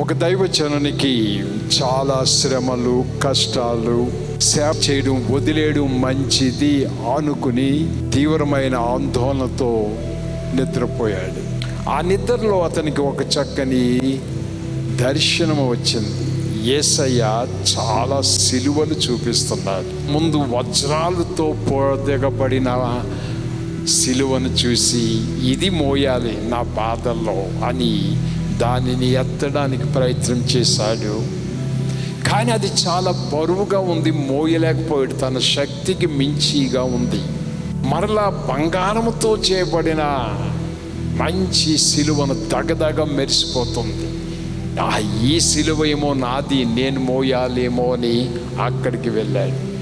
ఒక దైవజనునికి చాలా శ్రమలు కష్టాలు సేవ చేయడం వదిలేయడం మంచిది అనుకుని తీవ్రమైన ఆందోళనతో నిద్రపోయాడు. ఆ నిద్రలో అతనికి ఒక చక్కని దర్శనం వచ్చింది. ఏసయ్య చాలా సిలువలు చూపిస్తున్నాడు. ముందు వజ్రాలతో పొదగబడిన సిలువను చూసి ఇది మోయాలి నా బాధల్లో అని దానిని ఎత్తడానికి ప్రయత్నం చేశాడు. కానీ అది చాలా బరువుగా ఉంది మోయలేకపోయాడు. తన శక్తికి మించిగా ఉంది. మరలా బంగారముతో చేయబడిన మంచి సిలువను దగదగ మెరిసిపోతుంది. ఆ ఈ సిలువ ఏమో నాది నేను మోయాలేమో అని అక్కడికి వెళ్ళాడు.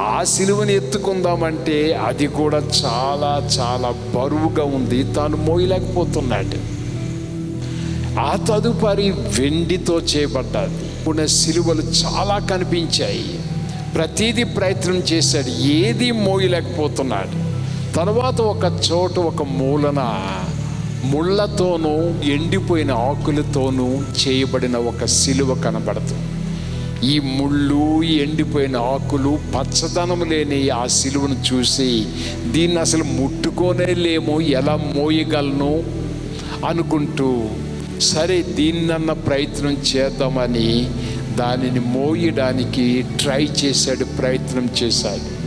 ఆ సిలువని ఎత్తుకుందామంటే అది కూడా చాలా చాలా బరువుగా ఉంది. తాను మోయలేకపోతున్నాడు. ఆ తదుపరి వెండితో చేయబడ్డది ఇప్పుడు సిలువలు చాలా కనిపించాయి. ప్రతిదీ ప్రయత్నం చేశాడు. ఏది మోయలేకపోతున్నాడు. తర్వాత ఒక చోట ఒక మూలన ముళ్ళతోనూ ఎండిపోయిన ఆకులతోనూ చేయబడిన ఒక సిలువ కనబడుతుంది. ఈ ముళ్ళు ఎండిపోయిన ఆకులు పచ్చదనం లేని ఆ సిలువను చూసి దీన్ని అసలు ముట్టుకోనే లేము ఎలా మోయగలను అనుకుంటూ సరే దీన్నన్న ప్రయత్నం చేద్దామని దానిని మోయడానికి ట్రై చేశాడు ప్రయత్నం చేశాడు.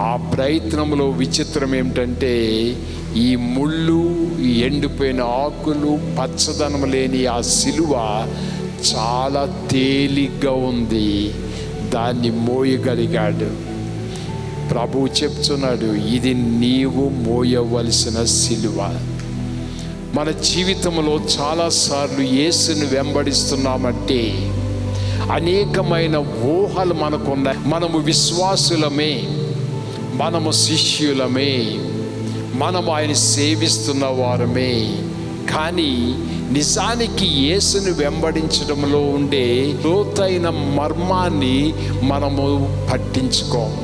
ఆ ప్రయత్నంలో విచిత్రం ఏమిటంటే ఈ ముళ్ళు ఈ ఎండిపోయిన ఆకులు పచ్చదనం లేని ఆ సిలువ చాలా తేలిగ్గా ఉంది. దాన్ని మోయగలిగాడు. ప్రభువు చెప్తున్నాడు ఇది నీవు మోయవలసిన సిలువ. మన జీవితంలో చాలాసార్లు యేసుని వెంబడిస్తున్నామంటే అనేకమైన ఊహలు మనకున్నాయి. మనము విశ్వాసులమే మనము శిష్యులమే మనము ఆయన సేవిస్తున్న వారమే. కానీ నిజానికి యేసుని వెంబడించడంలో ఉండే లోతైన మర్మాన్ని మనము పట్టించుకోము.